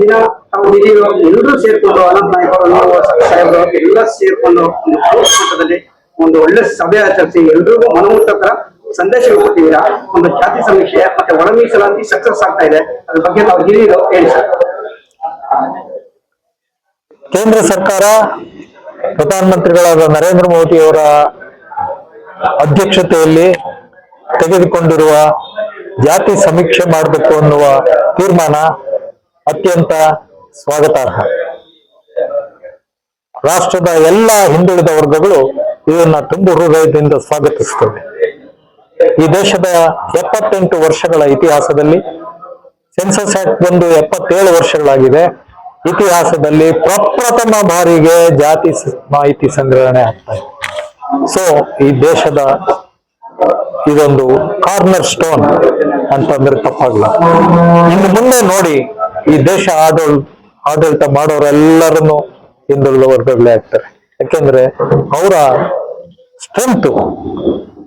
ದಿನ ತಾವು ಎಲ್ಲರೂ ಸೇರ್ಕೊಂಡು ಅನಂತ ನಾಯಕರು ನಾವು ಸಾಹೇಬರು ಎಲ್ಲ ಸೇರ್ಕೊಂಡು ಒಂದು ಒಳ್ಳೆ ಸಭೆ ಆಚರಿಸಿ ಎಲ್ರಿಗೂ ಮನಮುಟ್ಟಕರ ಸಂದೇಶಗಳು ಕೊಟ್ಟಿದ್ದೀರಾ? ಒಂದು ಜಾತಿ ಸಮೀಕ್ಷೆ ಮತ್ತೆ ಒಳ ಮೀಸಲಾತಿ ಸಕ್ಸಸ್ ಆಗ್ತಾ ಇದೆ. ಅದ್ರ ಬಗ್ಗೆ ತಾವು ಹಿರಿಯರು ಹೇಳಿ ಸರ್. ಕೇಂದ್ರ ಸರ್ಕಾರ ಪ್ರಧಾನಮಂತ್ರಿಗಳಾದ ನರೇಂದ್ರ ಮೋದಿ ಅವರ ಅಧ್ಯಕ್ಷತೆಯಲ್ಲಿ ತೆಗೆದುಕೊಂಡಿರುವ ಜಾತಿ ಸಮೀಕ್ಷೆ ಮಾಡಬೇಕು ಅನ್ನುವ ತೀರ್ಮಾನ ಅತ್ಯಂತ ಸ್ವಾಗತಾರ್ಹ. ರಾಷ್ಟ್ರದ ಎಲ್ಲ ಹಿಂದುಳಿದ ವರ್ಗಗಳು ಇದನ್ನ ತುಂಬು ಹೃದಯದಿಂದ ಸ್ವಾಗತಿಸುತ್ತವೆ ಈ ದೇಶದ ಎಪ್ಪತ್ತೆಂಟು ವರ್ಷಗಳ ಇತಿಹಾಸದಲ್ಲಿ ಸೆನ್ಸಸ್ ಆಕ್ಟ್ ಬಂದು ಎಪ್ಪತ್ತೇಳು ವರ್ಷಗಳಾಗಿದೆ. ಇತಿಹಾಸದಲ್ಲಿ ಪ್ರಪ್ರಥಮ ಬಾರಿಗೆ ಜಾತಿ ಮಾಹಿತಿ ಸಂಗ್ರಹಣೆ ಆಗ್ತಾ ಇದೆ. ಸೊ ಈ ದೇಶದ ಇದೊಂದು ಕಾರ್ನರ್ ಸ್ಟೋನ್ ಅಂತಂದ್ರೆ ತಪ್ಪಾಗಲ್ಲ. ಇನ್ನು ಮುಂದೆ ನೋಡಿ ಈ ದೇಶ ಆಡಳ್, ಆಡಳಿತ ಮಾಡೋರೆಲ್ಲರನ್ನು ಹಿಂದುಳಿದ ವರ್ಗಗಳೇ ಆಗ್ತಾರೆ. ಯಾಕೆಂದ್ರೆ ಅವರ ಸ್ಟ್ರೆಂತ್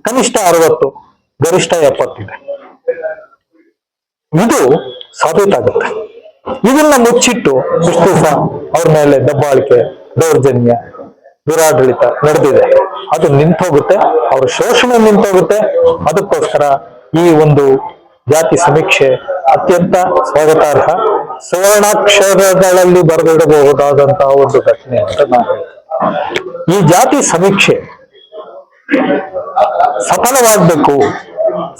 ಕನಿಷ್ಠ ಅರವತ್ತು, ಗರಿಷ್ಠ ಎಪ್ಪತ್ತಿದೆ ಇದು. ಸಾಬೀತಾಗುತ್ತೆ ಇದನ್ನ ಮುಚ್ಚಿಟ್ಟು ಇಷ್ಟು ಅವ್ರ ಮೇಲೆ ದಬ್ಬಾಳಿಕೆ, ದೌರ್ಜನ್ಯ, ದುರಾಡಳಿತ ನಡೆದಿದೆ. ಅದು ನಿಂತೋಗುತ್ತೆ ಅವ್ರ ಶೋಷಣೆ ನಿಂತೋಗುತ್ತೆ ಅದಕ್ಕೋಸ್ಕರ ಈ ಒಂದು ಜಾತಿ ಸಮೀಕ್ಷೆ ಅತ್ಯಂತ ಸ್ವಾಗತಾರ್ಹ ಸುವರ್ಣಾಕ್ಷರಗಳಲ್ಲಿ ಬರೆದಿಡಬಹುದಾದಂತಹ ಒಂದು ಘಟನೆ ಅಂತ ನಾನು. ಈ ಜಾತಿ ಸಮೀಕ್ಷೆ ಸಫಲವಾಗಬೇಕು,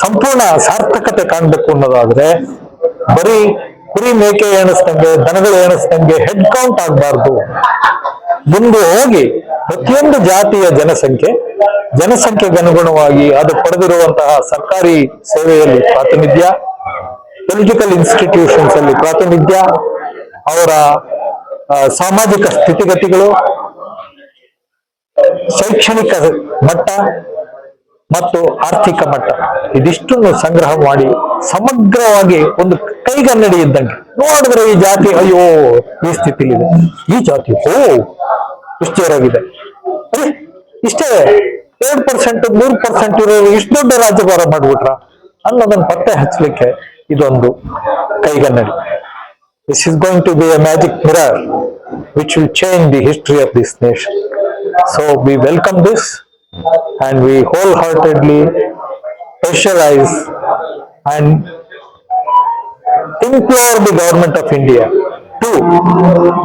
ಸಂಪೂರ್ಣ ಸಾರ್ಥಕತೆ ಕಾಣಬೇಕು ಅನ್ನೋದಾದ್ರೆ ಬರೀ ಕುರಿ ಮೇಕೆ ಎಣಿಸ್ದಂಗೆ, ದನಗಳು ಎಣಿಸ್ದಂಗೆ ಹೆಡ್ ಕೌಂಟ್ ಆಗಬಾರ್ದು ಮುಂದೆ ಹೋಗಿ ಪ್ರತಿಯೊಂದು ಜಾತಿಯ ಜನಸಂಖ್ಯೆ, ಜನಸಂಖ್ಯೆಗನುಗುಣವಾಗಿ ಅದು ಪಡೆದಿರುವಂತಹ ಸರ್ಕಾರಿ ಸೇವೆಯಲ್ಲಿ ಪ್ರಾತಿನಿಧ್ಯ ಪೊಲಿಟಿಕಲ್ ಇನ್ಸ್ಟಿಟ್ಯೂಷನ್ಸ್ ಅಲ್ಲಿ ಪ್ರಾತಿನಿಧ್ಯ, ಅವರ ಸಾಮಾಜಿಕ ಸ್ಥಿತಿಗತಿಗಳು, ಶೈಕ್ಷಣಿಕ ಮಟ್ಟ ಮತ್ತು ಆರ್ಥಿಕ ಮಟ್ಟ. ಇದಿಷ್ಟನ್ನು ಸಂಗ್ರಹ ಮಾಡಿ ಸಮಗ್ರವಾಗಿ ಒಂದು ಕೈಗನ್ನಡಿ ಇದ್ದಂಗೆ. ನೋಡಿದ್ರೆ ಈ ಜಾತಿ, ಅಯ್ಯೋ, ಈ ಸ್ಥಿತಿಲಿದೆ. ಈ ಜಾತಿ, ಹೋ ಇಷ್ಟು ಜೋರಾಗಿದೆ ಇಷ್ಟೇ ಎರಡು ಪರ್ಸೆಂಟ್ ಮೂರು ಪರ್ಸೆಂಟ್ ಇರೋರು ಇಷ್ಟು ದೊಡ್ಡ ರಾಜ್ಯಭಾರ ಮಾಡ್ಬಿಟ್ರ. ಅನ್ನೋದನ್ನ ಪತ್ತೆ ಹಚ್ಚಲಿಕ್ಕೆ ಇದೊಂದು ಕೈಗನ್ನಡಿ This is going to be a magic mirror which will change the history of this nation. So we welcome this and we wholeheartedly specialize and implore the government of India to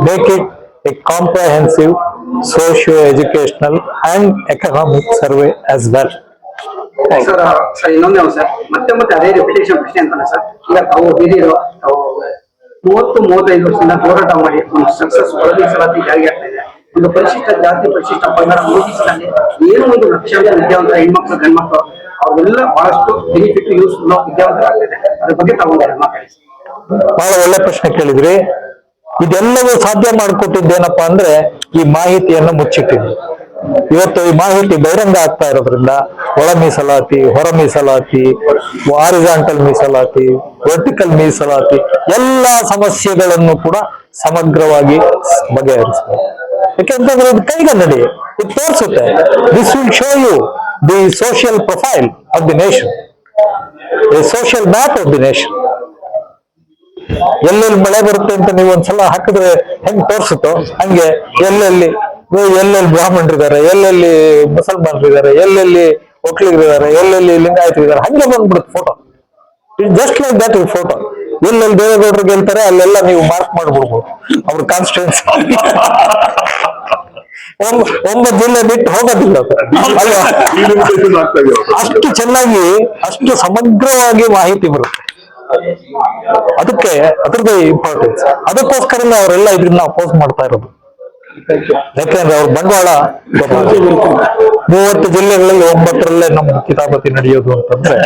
make it a comprehensive socio-educational and economic survey as well. Sir sir ಇನ್ನೊಂದೇ ಒಂದು sir. ಮತ್ತೆ ಮತ್ತೆ ಅದೇ reputation ಪ್ರಶ್ನೆ ಅಂತಾನೆ sir. ಈಗ ತಾವು ಹಿರಿಯರು ತಾವು ಮೂವತ್ತು ಮೂವತ್ತೈದು ವರ್ಷದಿಂದ ಹೋರಾಟ ಮಾಡಿ ಒಂದು ಸಕ್ಸಸ್ ಒಳಗೆ ಸಲಾತಿ ಜಾರಿ ಆಗ್ತಾ ಇದೆ. ಒಂದು ಪರಿಶಿಷ್ಟ ಜಾತಿ ಪರಿಶಿಷ್ಟ ಪಂಗಡ ಮೂಡಿಸಿದಲ್ಲಿ ಏನು ಒಂದು ಲಕ್ಷಾಂತರ ವಿದ್ಯಾವಂತ ಹೆಣ್ಮಕ್ಳು ಗಂಡ್ಮಕ್ಳು ಅವರೆಲ್ಲ ಬಹಳಷ್ಟು ಬೆನಿಫಿಟ್ ಯೂಸ್ಫುಲ್ ವಿದ್ಯಾವಂತರಾಗ್ತಿದೆ. ಅದ್ರ ಬಗ್ಗೆ ತಾವು ಮಾತಾಡಿ ಬಹಳ ಒಳ್ಳೆ ಪ್ರಶ್ನೆ ಕೇಳಿದ್ರಿ. ಇದೆಲ್ಲವೂ ಸಾಧ್ಯ ಮಾಡಿಕೊಟ್ಟಿದ್ದೇನಪ್ಪಾ ಅಂದ್ರೆ ಈ ಮಾಹಿತಿಯನ್ನು ಮುಚ್ಚಿಟ್ಟಿದ್ವಿ ಇವತ್ತು ಈ ಮಾಹಿತಿ ಬಹಿರಂಗ ಆಗ್ತಾ ಇರೋದ್ರಿಂದ ಒಳ ಮೀಸಲಾತಿ, ಹೊರ ಮೀಸಲಾತಿ ಹಾರಿಜಾಂಟಲ್ ಮೀಸಲಾತಿ ವರ್ಟಿಕಲ್ ಮೀಸಲಾತಿ ಎಲ್ಲ ಸಮಸ್ಯೆಗಳನ್ನು ಕೂಡ ಸಮಗ್ರವಾಗಿ ಬಗೆಹರಿಸಬಹುದು ಯಾಕೆಂತಂದ್ರೆ ಇದು ಕೈಗನ್ನಡಿ ಇದು ತೋರಿಸುತ್ತೆ. This will show you the social profile of the nation the social map of the nation ಎಲ್ಲೆಲ್ಲಿ ಮಳೆ ಬರುತ್ತೆ ಅಂತ ನೀವು ಒಂದ್ಸಲ ಹಾಕಿದ್ರೆ ಹೆಂಗ್ ತೋರಿಸುತ್ತೋ ಹಂಗೆ ಎಲ್ಲೆಲ್ಲಿ ಎಲ್ಲೆಲ್ಲಿ ಬ್ರಾಹ್ಮಣರಿದ್ದಾರೆ ಎಲ್ಲೆಲ್ಲಿ ಮುಸಲ್ಮಾನರಿದ್ದಾರೆ ಎಲ್ಲೆಲ್ಲಿ ಒಕ್ಲಿಗರಿದ್ದಾರೆ ಎಲ್ಲೆಲ್ಲಿ ಲಿಂಗಾಯತರಿದ್ದಾರೆ ಹಂಗೆ ಬಂದ್ಬಿಡುತ್ತೆ photo it just like that photo ಎಲ್ಲೆಲ್ಲಿ ದೇವೇಗೌಡರು ಗೆಲ್ತಾರೆ, ಅಲ್ಲೆಲ್ಲ ನೀವು ಮಾರ್ಕ್ ಮಾಡ್ಬಿಡ್ಬೋದು. ಅವ್ರ ಕಾನ್ಸ್ಟಿಟ್ಯೂನ್ಸಿ ಒಂಬತ್ತು ದಿನ ಬಿಟ್ಟು ಹೋಗೋದಿಲ್ಲ. ಅಷ್ಟು ಚೆನ್ನಾಗಿ, ಅಷ್ಟು ಸಮಗ್ರವಾಗಿ ಮಾಹಿತಿ ಬರುತ್ತೆ. ಅದಕ್ಕೆ, ಅದ್ರದ್ದು ಇಂಪಾರ್ಟೆನ್ಸ್ ಅದಕ್ಕೋಸ್ಕರನೇ ಅವರೆಲ್ಲ ಇದನ್ನ ಅಪೋಸ್ ಮಾಡ್ತಾ ಇರೋದು. ಯಾಕೆಂದ್ರೆ ಅವ್ರ ಬಂಡವಾಳ ಮೂವತ್ತು ಜಿಲ್ಲೆಗಳಲ್ಲಿ ಒಂಬತ್ತರಲ್ಲೇ ನಮ್ಮ ಕಿತಾಪತಿ ನಡೆಯೋದು ಅಂತಂದ್ರೆ.